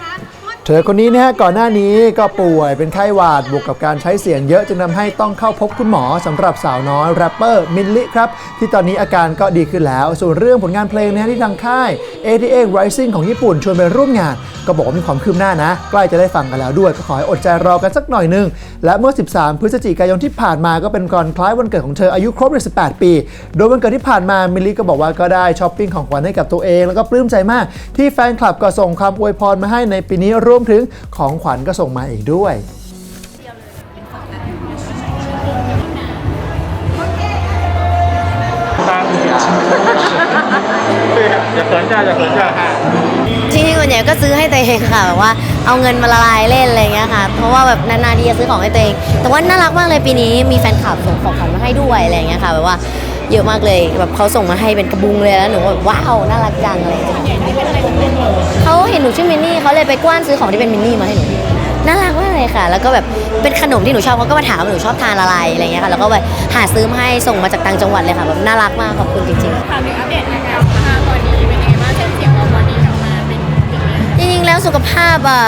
คะ เธอคนนี้นะฮะก่อนหน้านี้ก็ป่วยเป็นไข้หวัดบวกกับการใช้เสียงเยอะจึงทำให้ต้องเข้าพบคุณหมอสำหรับสาวน้อยแรปเปอร์มิลลิครับ ที่ตอนนี้อาการก็ดีขึ้นแล้ว ส่วนเรื่องผลงานเพลงนะฮะที่ทางค่าย ATA Rising ของญี่ปุ่นชวนไปร่วมงาน ก็บอกว่ามีความคืบหน้านะ ใกล้จะได้ฟังกันแล้วด้วย ก็ขอให้อดใจรอกันสักหน่อยนึง และเมื่อ 13 พฤศจิกายนที่ผ่านมาก็เป็นก่อนคล้ายวันเกิดของเธออายุครบ18 ปี โดยวันเกิดที่ผ่านมามิลลิก็บอกว่าก็ได้ช้อปปิ้งของขวัญให้กับตัวเองแล้วก็ปลื้มใจมากที่แฟนคลับก็ส่งคำอวยพรมาให้ในปีนี้รวมถึงของขวัญก็ส่งมาอีกด้วยตั้งอย่าเขินจ้าอย่าเขินจ้าจริงๆส่วนใหญ่ก็ซื้อให้ตัวเองค่ะแบบว่าเอาเงินมาละลายเล่นอะไรเงี้ยค่ะ เพราะว่าแบบนานๆทีจะซื้อของให้ตัวเอง แต่ว่าน่ารักมากเลยปีนี้มีแฟนคลับส่งของขวัญมาให้ด้วยอะไรเงี้ยค่ะแบบว่าเยอะมากเลยแบบเขาส่งมาให้เป็นกระบุงเลยแล้วหนูแบบว้าวน่ารักจังอะไรเงี้ยเขาเห็นห นูชื่อมินนี่เขาเลยไปกว้านซื้อของที่เป็นมินนี่มาให้หนูน่ารักมากเลยค่ะ แล้วก็แบบเป็นขนมที่หนูชอบเขาก็มาถามว่าหนูชอบทานอะไรอะไรเงี้ยค่ะแล้วก็แบบหาซื้อมาให้ส่งมาจากต่างจังหวัดเลยค่ะแบบน่ารักมากขอบคุณจริงๆ ถามถึงอัปเดตอาการสุขภาพตอนนี้เป็นยังไงบ้างเส้นเสียงเราตอนนี้กลับมาเป็นอย่างไรจริงๆแล้วสุขภาพอะ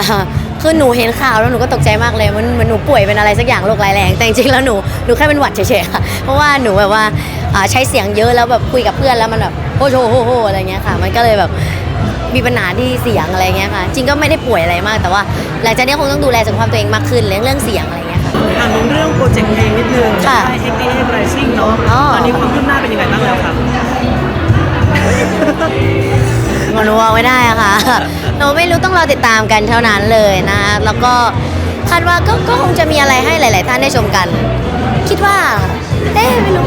คือหนูเห็นข่าวแล้วหนูก็ตกใจมากเลยมันมันหนูป่วยเป็นอะไรสักอย่างโรคร้ายแรงแต่จริงๆแล้วหนูหนูแค่เป็นหวัดเฉยๆค่ะเพราะว่าหนูแบบว่าอ่า ใช้เสียงเยอะแล้วแบบคุยกับเพื่อนแล้วมันแบบโอ้โหโหโหอะไรเงี้ยค่ะ มันก็เลยแบบมีปัญหาที่เสียงอะไรเงี้ยค่ะ จริงก็ไม่ได้ป่วยอะไรมาก แต่ว่า หลังจากนี้คงต้องดูแลสุขภาพตัวเองมากขึ้นเรื่องเรื่องเสียงอะไรเงี้ยค่ะถามถึงเรื่องโปรเจกต์เพลงนิดนึงค่ะใช่ ATA Rising เนาะอ๋อตอนนี้ความคืบหน้าเป็นยังไงบ้างแล้วครับหนูบอกไม่ได้อะค่ะหนูไม่รู้ต้องรอติดตามกันเท่านั้นเลยนะแล้วก็คาดว่าก็ก็คงจะมีอะไรให้หลาย ๆ ท่านได้ชมกัน คิดว่าเอ๊ะไม่รู้